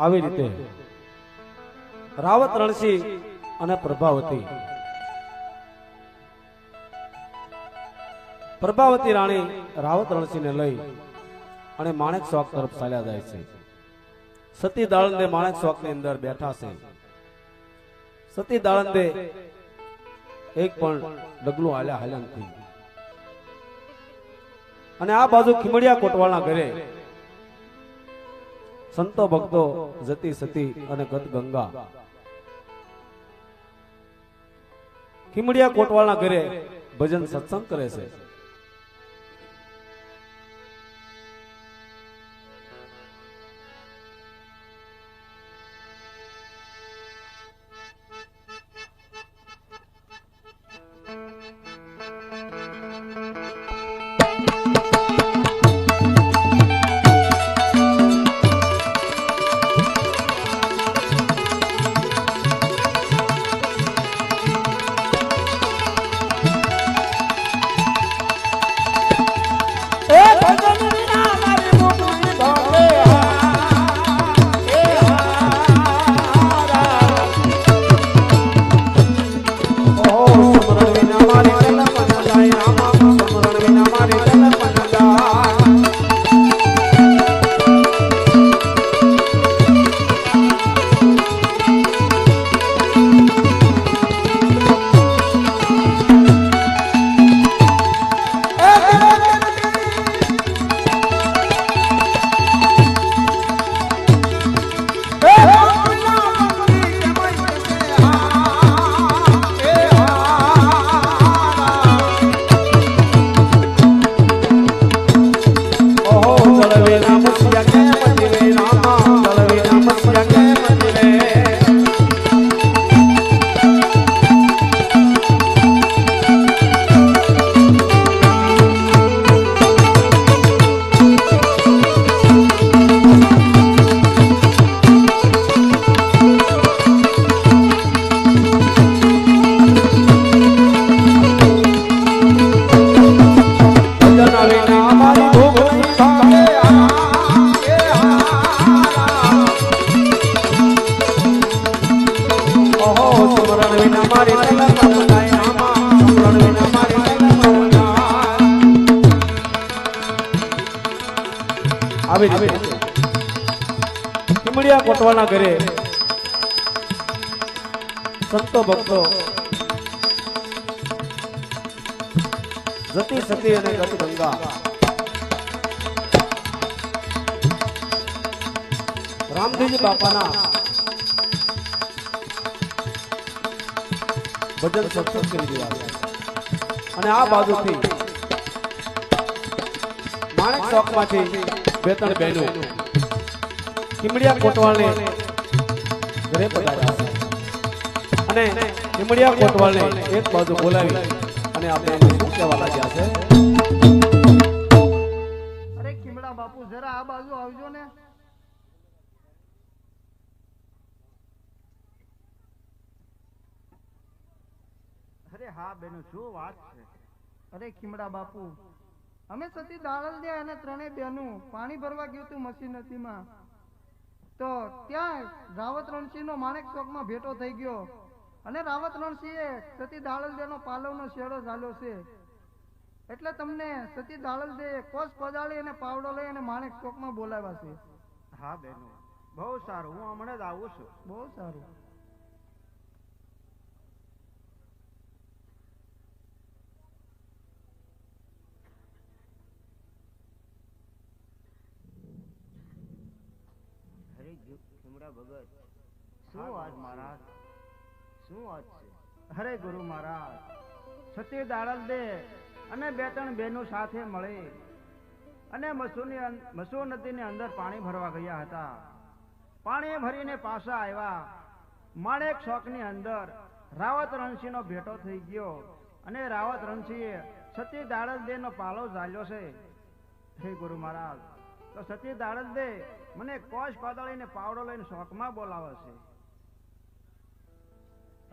આવી રીતે રાવત રણસિંહ અને પ્રભાવતી. પ્રભાવતી રાણી રાવત રણસિંહને લઈ અને માણેક શોખ તરફ ચાલ્યા જાય છે. સતી દાળંદે માણેક શોખની અંદર બેઠા છે. સતી દાળંદે એક પણ ડગલું હાલ્યા હાલ્યા નથી. અને આ બાજુ ખીમડિયા કોટવાળના ઘરે સંતો ભક્તો જતી સતી અને ગત ગંગા. ખીમડિયા કોટવાળના ઘરે ભજન સત્સંગ કરે છે. રામદેવજી બાપાના. ભજન સત્સંગ કરી રહ્યા અને આ બાજુથી માણેક ચોકમાંથી બે ત્રણ બહેનો કિમડિયા કોટવાલને ઘરે પધાર્યા છે. અને કિમડિયા કોટવાલને એક બાજુ બોલાવી અને આપણે શું કહેવા લાગ્યા છે? અરે કિમડા બાપુ, જરા આ બાજુ આવજો ને. હા બેનો શું વાત? છે અરે ખીમડા બાપુ અમે સતી દાળલ દે અને ત્રણેય બહેનું પાણી ભરવા ગયું હતું મશીન નદીમાં. તો ત્યાં રાવત રણસિંહ નો માણેક ચોકમાં ભેટો થઈ ગયો. અને રાવત રણસિંહે સતી દાળલ પાલવ પાલવનો શેડો ઝાલ્યો છે. એટલે તમને સતી દાળલ દે કોસ પજાળી અને પાવડો લઈ અને માણેક ચોકમાં બોલાવ્યા છે. હા બેનો. બહુ સારું. હું હમણાં જ આવું છું. બહુ સારું અરે ભીમડા ભગત. શું વાત મહારાજ? શું વાત છે? હરે ગુરુ મહારાજ. સતી દાડલ દે અને બે ત્રણ બહેનો સાથે મળે. અને મસૂની મસુ નદીની અંદર પાણી ભરવા ગયા હતા. પાણી ભરીને પાછા આવ્યા. માણેક શોખની અંદર રાવત રણસિંહનો ભેટો થઈ ગયો અને રાવત રણસિંહે સતી દાળલ દેનો પાલો ઝાલ્યો છે. હે ગુરુ મહારાજ તો સતી દાડદે મને કોશ કોદાળીને પાવડો લઈને શોખમાં બોલાવે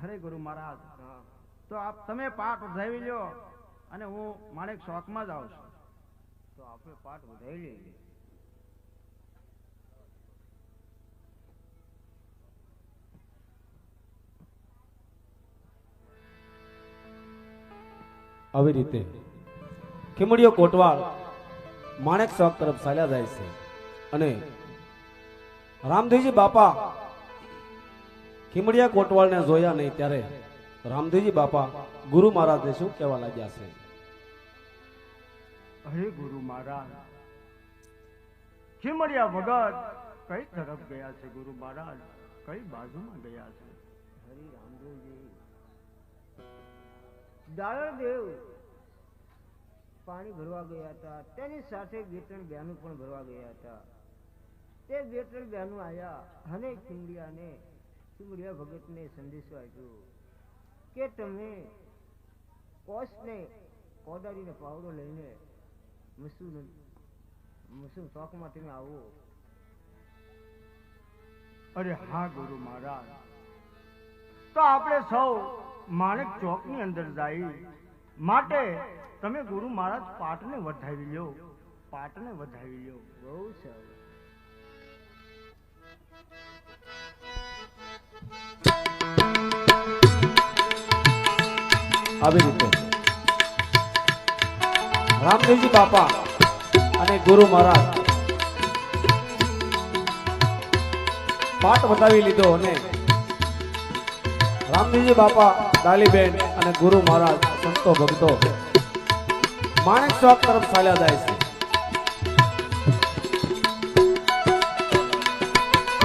હરે ગુરુ મહારાજ, તો આપ તમે પાઠ ઉધાવી લ્યો અને હું માણેક શોખમાં જ આવું તો આપણે પાઠ ઉધાવી લઈએ આવી રીતે ખીમડીઓ કોટવાળ માણેક ચોક તરફ ચાલ્યા જાય છે. અને રામદેવજી બાપા ખીમડિયા કોટવાળને જોયા નહીં ત્યારે રામદેવજી બાપા ગુરુ મહારાજને શું કહેવા લાગ્યા છે? હે ગુરુ મહારાજ ખીમડિયા ભગત કઈ તરફ ગયા છે ગુરુ મહારાજ? કઈ બાજુમાં ગયા છે? હરી રામદેવજી દાળદેવ પાણી ભરવા ગયા હતા. તેની સાથે બે ત્રણ બહેનો પણ ભરવા ગયા હતા. તે બે ત્રણ બહેનો આવ્યા અને ખીમડિયાને ખીમડિયા ભગતને સંદેશો આપ્યો કે તમે કોસને કોદારીને પાવડો લઈને મસૂર મસૂર ચોકમાં તમે આવો. અરે હા ગુરુ મહારાજ. તો આપણે સૌ માણેક ચોકની અંદર જઈ માટે તમે ગુરુ મહારાજ પાટને વધાવી લ્યો. પાટને વધાવી લ્યો. બહુ સારું આવી રીતે. રામદેવજી બાપા અને ગુરુ મહારાજ પાઠ બતાવી લીધો અને રામદેવજી બાપા, ડાલીબેન અને ગુરુ મહારાજ સંતો ભક્તો માણેક ચોક તરફ ચાલ્યા જાય છે.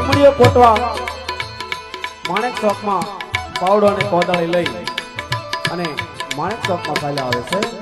ઉમડીઓ કોટવા માણેક ચોકમાં પાવડો અને કોદાળી લઈ અને માણેક ચોકમાં ચાલ્યા આવે છે.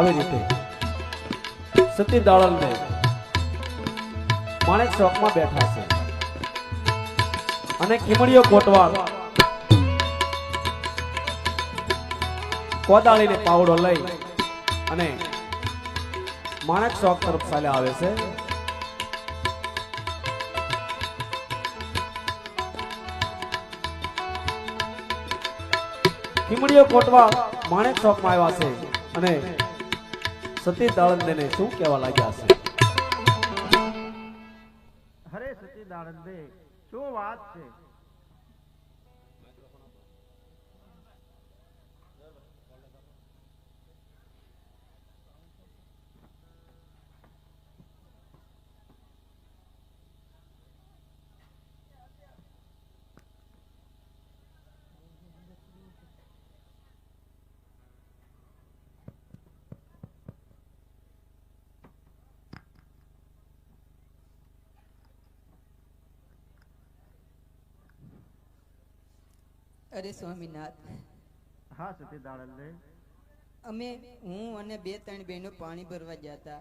આવી રીતે. સતી દાળલને માણેક ચોકમાં બેઠા છે. અને ખીમડીયો કોટવાળ કોદાળીને પાવડો લઈ અને માણેક ચોક તરફ ચાલ્યા આવે છે. ખીમડીયો કોટવાળ માણેક ચોકમાં આવ્યા છે અને સતી દાળંદેને શું કહેવા લાગ્યા છે? હરે સતી દાળંદે શું વાત છે? અરે સ્વામીનાથ. હા સચિદાનંદે અમે હું અને બે ત્રણ બહેનો પાણી ભરવા ગયા હતા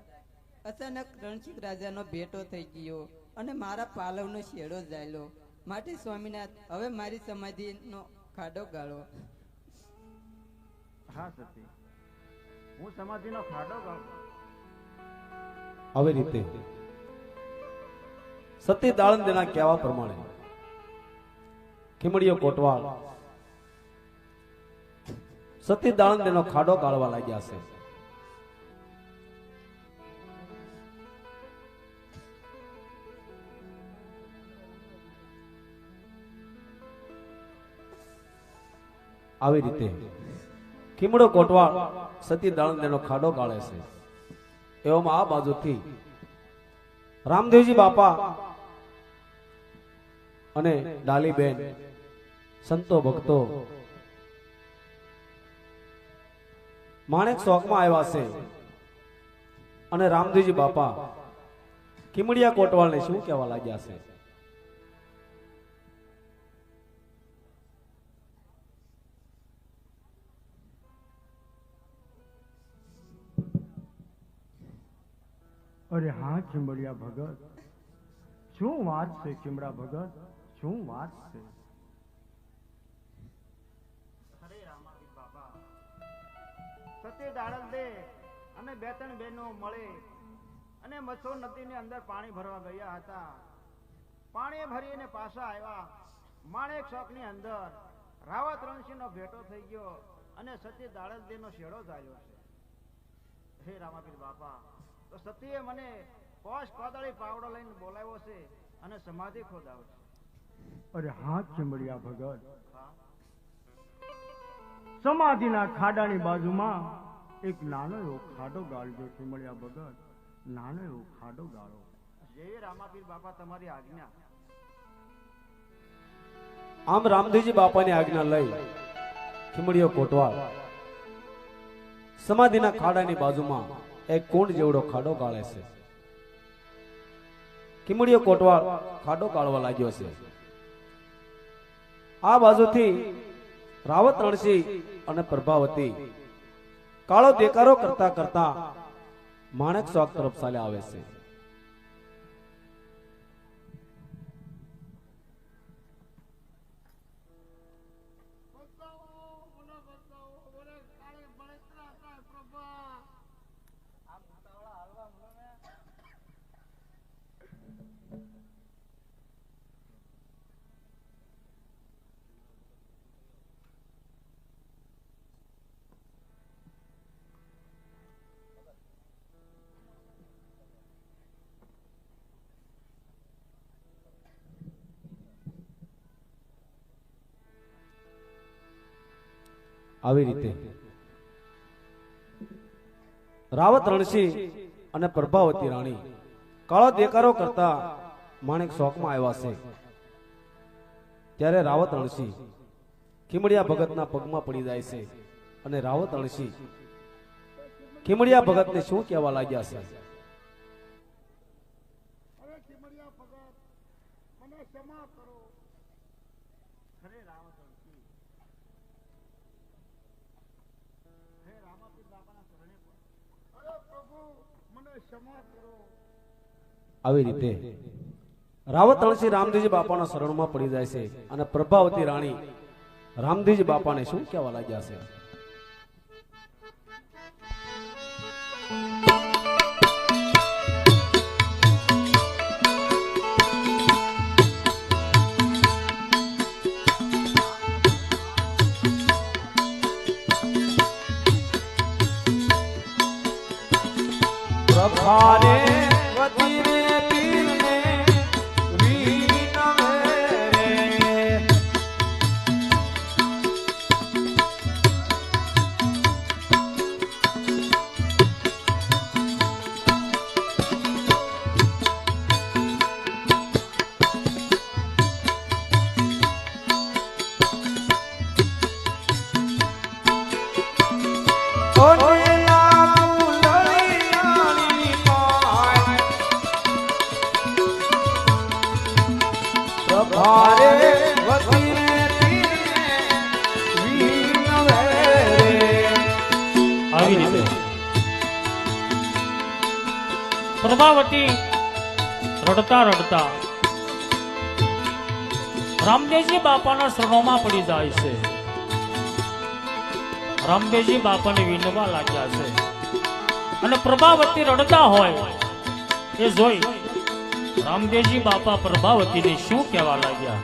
અચાનક રણછીક રાજાનો ભેટો થઈ ગયો અને મારા પાલવનો શેડો જાયલો માટે સ્વામીનાથ હવે મારી સમાધિનો ખાડો ગાળો. હા સતી હું સમાધિનો ખાડો ગાળો. આવી રીતે. સતી દાળંદેના કહેવા પ્રમાણે ખીમડીઓ કોટવાળ સતી દાળંદેનો ખાડો ગાળવા લાગ્યા છે. આવી રીતે ખીમડો કોટવાળ સતી દાળંદેનો ખાડો ગાળે છે. એવામાં આ બાજુથી રામદેવજી બાપા અને ડાલીબેન, સંતો ભક્તો માણેક ચોકમાં આવ્યા છે. અને રામજીજી બાપા કિમડિયા કોટવાલને શું કહેવા લાગ્યા છે? અરે હા ચીમડિયા ભગત. શું વાત છે ચીમડા ભગત? શું વાત છે? સતી દાડલ દે અને બે ત્રણ બહેનો મળે. અને મચ્છો નદીની અંદર પાણી ભરવા ગયા હતા. પાણી ભરીને પાછા આવ્યા. માણેક શોખની અંદર રાવત રણસિંહનો ભેટો થઈ ગયો અને સતી દાડલ દેનો શેડો ચાલ્યો છે. હે રામાપીર બાપા તો સતીએ મને પોશ કોદળી પાવડો લઈને બોલાવ્યો છે અને સમાધિ ખોદાવ છે. અરે હાથ ચીમડિયા ભગત. સમાધિના ખાડાની બાજુમાં એક નાનો એવો ખાડો ગાળજો મળ્યા વગર નાનો એવો ખાડો ગાળો. જય રામાપીર બાપા તમારી આજ્ઞા. આમ રામદેવજી બાપાની આજ્ઞા લઈ ખીમડીઓ કોટવાળ સમાધિના ખાડાની બાજુમાં એક કુંડ જેવડો ખાડો ગાળે છે. ખીમડીયો કોટવાળ ખાડો ગાળવા લાગ્યો છે. આ બાજુથી રાવત રણસિંહ અને પ્રભાવતી કાળો દેકારો કરતા કરતા માણેક ચોક તરફ ચાલ્યા આવે છે. આવી રીતે. રાવત રણસિંહ અને પ્રભાવતી રાણી કાળો દેકારો કરતા માણેક શોકમાં આવ્યા છે. ત્યારે રાવત રણસિંહ ખીમડિયા ભગતના પગમાં પડી જાય છે અને રાવત રણસિંહ ખીમડિયા ભગતને શું કહેવા લાગ્યા છે? આવી રીતે રાવત અળસી રામદેવજી બાપાના શરણમાં પડી જાય છે અને પ્રભાવતી રાણી રામદેવજી બાપાને શું કહેવા લાગ્યા છે? પ્રભારે શરણોમાં પડી જાય છે. રામદેવજી બાપાને વિનવા લાગ્યા છે. અને પ્રભાવતી રડતા હોય એ જોઈ રામદેવજી બાપા પ્રભાવતીને શું કહેવા લાગ્યા?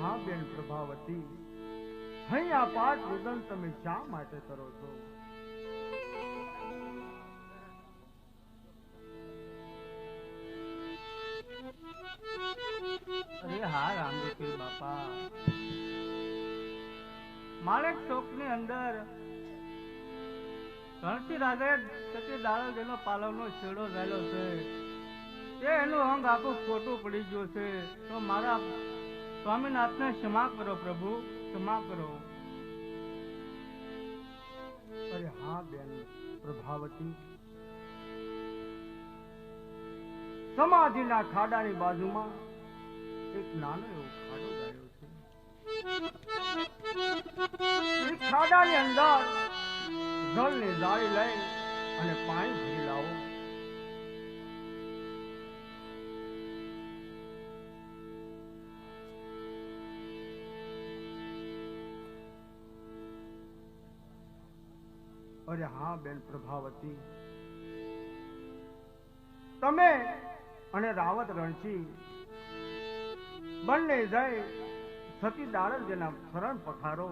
હા બેન પ્રભાવતી અહીંયા પાઠ રુદન તમે શા માટે કરો છો? અરે હા રામદેવપીર બાપા. માણેક ચોકની અંદર રણસિંહ રાજાએ સતી દાડલ જેનો પાલવનો છેડો રહેલો છે. તે એનું અંગ આખું ખોટું પડી ગયું છે. તો મારા સ્વામીનાથને ક્ષમા કરો પ્રભુ, ક્ષમા કરો. અરે હા, બેન, પ્રભાવતી. સમાધિના ખાડાની બાજુમાં એક નાનો એવો ખાડો ગાળ્યો છે. ખાડાની અંદર જળની જાળી લઈ અને પાણી ભરી લાવો. અરે હા બેન પ્રભાવતી, તમે અને રાવત રણછી બંને જાય સતી દાડલજીના શરણ પખારો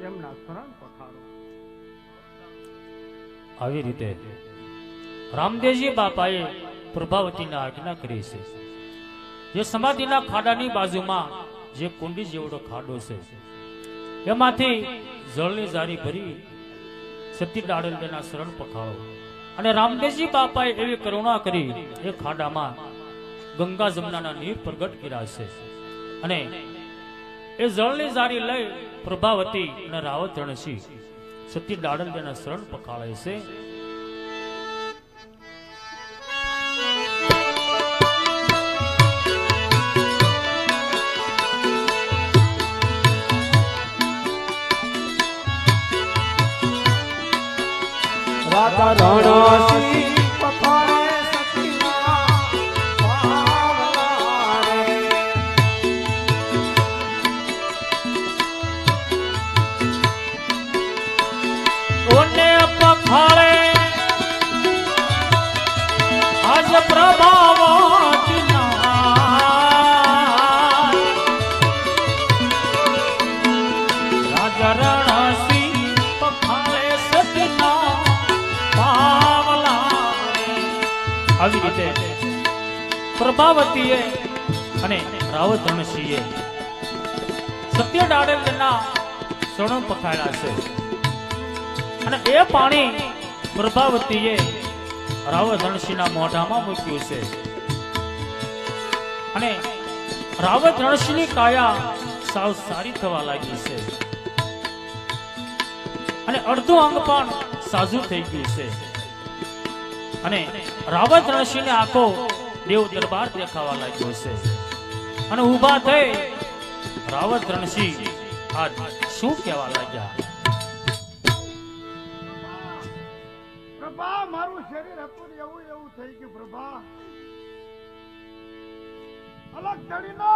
તેમના શરણ પખારો આવી રીતે રામદેવજી બાપાએ પ્રભાવતીના આજ્ઞા કરી છે. જે સમાધિના ખાડાની બાજુમાં જે કુંડી જેવડો ખાડો છે, એમાંથી જળની જારી ભરી સતી દાડલના શરણ પખાળો અને રામદેવજી બાપાએ એવી કરુણા કરી. એ ખાડામાં ગંગા જમનાના નીર પ્રગટ કર્યા છે. અને એ જળની જારી લઈ પ્રભાવતી અને રાવત રણસી. સતી દાડલના શરણ પકાળે છે. રાતા રીતે પ્રભાવતીએ અને રાવત રણસિંહે સત્ય ડાડેલના સણો પખાડ્યા છે. અને એ પાણી પ્રભાવતીએ રાવત રણસિંહના મોઢામાં મૂક્યું છે. અને રાવત રણસિંહની કાયા સાવ સારી થવા લાગી છે. અને અડધું અંગ પણ સાજુ થઈ ગયું છે. અને રાવત રણસિંહને આખો દેવ દરબાર દેખાવા લાગ્યો છે. અને ઊભા થઈ રાવત રણસિંહ આ શું કહેવા લાગ્યા? પ્રભા મારું શરીર હતું ને એવું એવું થઈ ગયું પ્રભા. અલગ ચડી નો.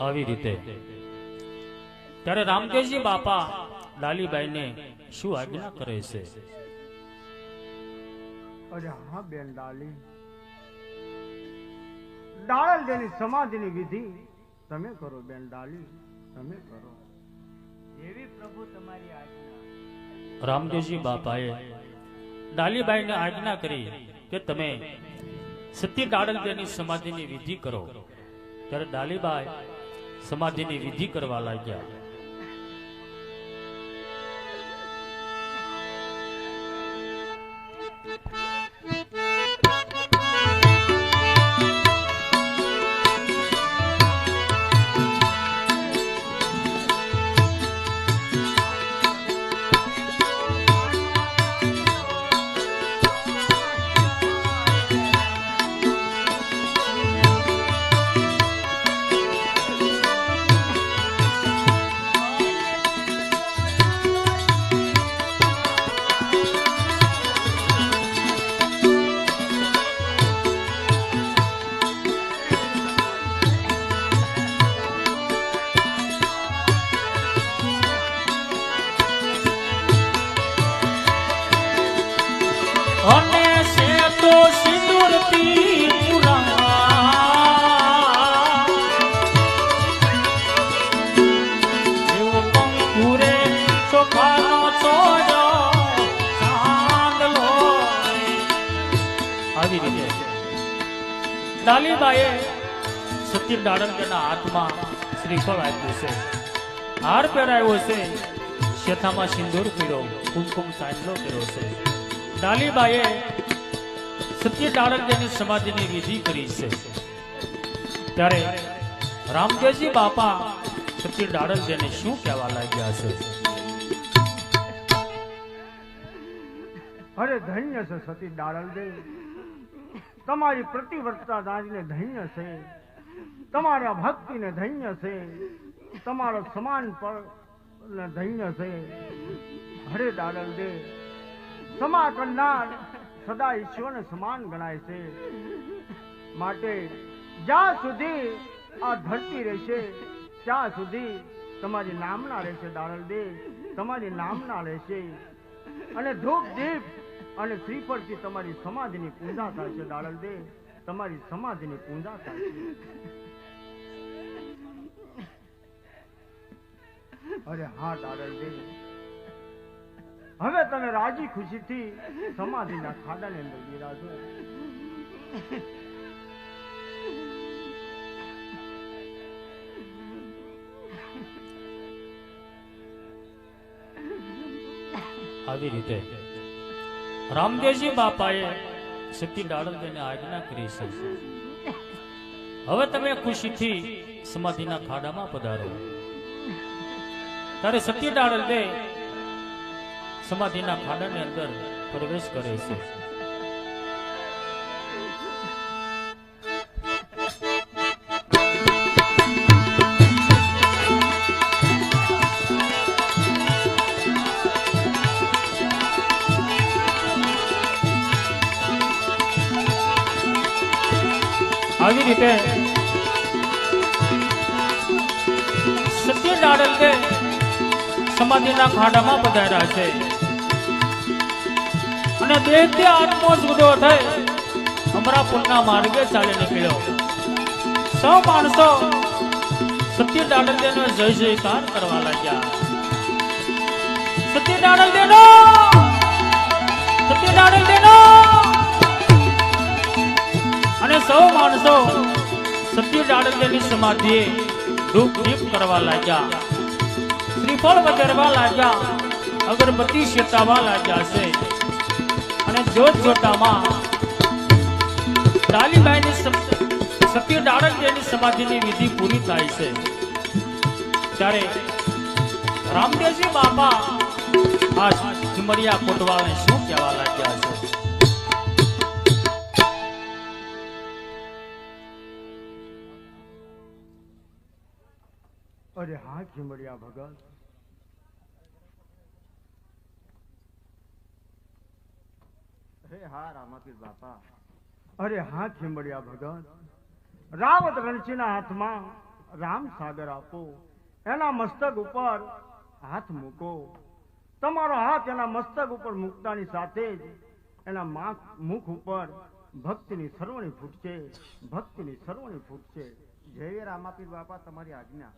આવી રીતે. ત્યારે રામદેવજી બાપા લાલીબાઈને શું આજ્ઞા કરે છે? અરે હા બેન ડાલી ડાળલ જેની સમાધિની વિધિ તમે કરો બેન ડાલી તમે કરો. એવી પ્રભુ તમારી આજ્ઞા. રામદેવજી બાપાએ ડાલીબાઈને આજ્ઞા કરી કે તમે સતી ડાળલદેની સમાધિની વિધિ કરો. ત્યારે ડાલીબાઈ સમાધિની વિધિ કરવા લાગ્યા. ડાલીબાઈએ સતી ડાળંગના હાથમાં શ્રીફળ આપ્યું છે. હાર પહેરાયો છે. શેથામાં સિંદૂર પીડ્યો કુમકુમ સાંજલો કર્યો છે. ડાલીબાઈએ સત્ય ડાળંગની સમાધિની વિધિ કરી છે. ત્યારે રામદેવજી બાપા સત્ય ડાળંગને શું કહેવા લાગ્યા છે? અરે ધન્ય છે સતી દાડલ દેવ તમારી પ્રતિવર્તા દાદીને ધન્ય છે. તમારા ભક્તિને ધન્ય છે. તમારો સમાન પર ધન્ય છે. હરે દાડલ દે સમા કરનાર સદા ઈશ્વરને સમાન ગણાય છે. માટે જ્યાં સુધી આ ધરતી રહેશે, ત્યાં સુધી તમારી નામના રહેશે દાડલ દે તમારી નામના રહેશે. અને ધૂપ દીપ અને શ્રીફળથી તમારી સમાજની પૂજા થશે છે, દાડલ દે. તમારી સમાજની પૂજા થશે અરે હા દાદલ દે. હવે તમે રાજી ખુશીથી સમાધિના ખાડાની અંદર બિરાજો આવી રીતે રામદેવજી બાપાએ સતી દાડલદેને આજ્ઞા કરી છે. હવે તમે ખુશીથી સમાધિના ખાડામાં પધારો. ત્યારે સત્ય દાડલદે સમાધિના ખાડાની અંદર પ્રવેશ કરે છે. આવી રીતે સત્ય દાડલદે સમાધિના ખાડામાં પધાર્યા છે. અને દેહથી આત્મો જુદો થઈ અમરાપુરના માર્ગે ચાલી નીકળ્યો. સૌ માણસો સત્ય દાડલદેનો જય જયકાર કરવા લાગ્યા. સત્ય દાડલદેનો સત્ય દાડલદેનો અને સૌ માણસો સત્ય દાડલદેની સમાધિએ ધૂપ દીપ કરવા લાગ્યા. શ્રીફળ વધારવા લાગ્યા. અગરબત્તી શેતાવા લાગ્યા છે. અને જોત જોતામાં ડાલીબાઈની સત્ય દાડલદેની સમાધિની વિધિ પૂરી થાય છે. ત્યારે રામદેવજી બાપા આ ચુમરિયા કોટવાળને શું કહેવા લાગ્યા છે? અરે હા ખીમડિયા ભગત. હે હા રામાપીર બાપા. અરે હા ખીમડિયા ભગત. રાવત રણછીના હાથમાં રામ સાગર આપો. એના મસ્તક ઉપર હાથ મૂકો. તમારો હાથ એના મસ્તક ઉપર મૂકતાની સાથે જ એના મુખ ઉપર ભક્તિની સરવણી ફૂટશે. ભક્તિની સરવણી ફૂટશે. જય રામાપીર બાપા તમારી આજ્ઞા.